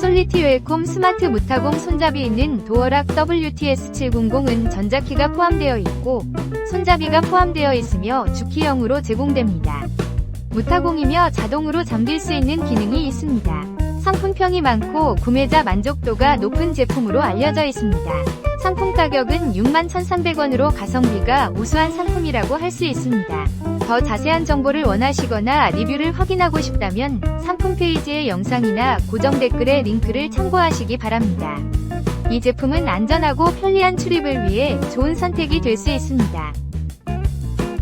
솔리티 웰콤 스마트 무타공 손잡이 있는 도어락 WTS700은 전자키가 포함되어 있고 손잡이가 포함되어 있으며 주키형으로 제공됩니다. 무타공이며 자동으로 잠길 수 있는 기능이 있습니다. 상품평이 많고 구매자 만족도가 높은 제품으로 알려져 있습니다. 상품 가격은 61,300원으로 가성비가 우수한 상품이라고 할 수 있습니다. 더 자세한 정보를 원하시거나 리뷰를 확인하고 싶다면 상품 페이지의 영상이나 고정 댓글의 링크를 참고하시기 바랍니다. 이 제품은 안전하고 편리한 출입을 위해 좋은 선택이 될 수 있습니다.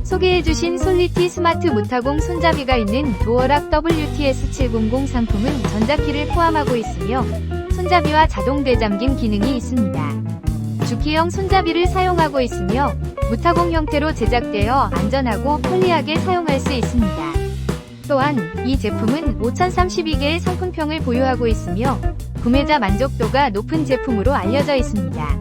소개해주신 솔리티 스마트 무타공 손잡이가 있는 도어락 WTS700 상품은 전자키를 포함하고 있으며 손잡이와 자동 대잠김 기능이 있습니다. 주키형 손잡이를 사용하고 있으며 무타공 형태로 제작되어 안전하고 편리하게 사용할 수 있습니다. 또한 이 제품은 5032개의 상품평을 보유하고 있으며 구매자 만족도가 높은 제품으로 알려져 있습니다.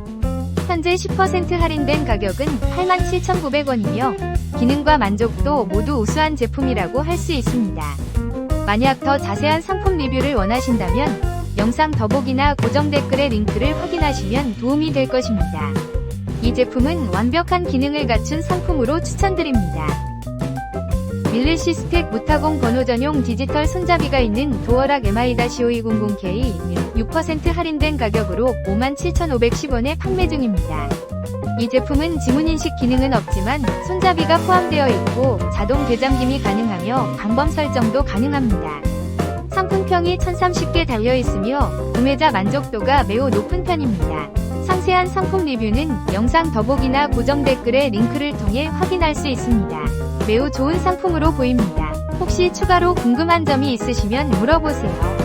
현재 10% 할인된 가격은 87,900원이며 기능과 만족도 모두 우수한 제품이라고 할 수 있습니다. 만약 더 자세한 상품 리뷰를 원하신다면 영상 더보기나 고정 댓글의 링크를 확인하시면 도움이 될 것입니다. 이 제품은 완벽한 기능을 갖춘 상품으로 추천드립니다. 밀레시스텍 무타공 번호 전용 디지털 손잡이가 있는 도어락 MI-5200K 6% 할인된 가격으로 57,510원에 판매 중입니다. 이 제품은 지문인식 기능은 없지만 손잡이가 포함되어 있고 자동 대잠김이 가능하며 방범 설정도 가능합니다. 상품평이 1030개 달려있으며 구매자 만족도가 매우 높은 편입니다. 상세한 상품 리뷰는 영상 더보기나 고정 댓글의 링크를 통해 확인할 수 있습니다. 매우 좋은 상품으로 보입니다. 혹시 추가로 궁금한 점이 있으시면 물어보세요.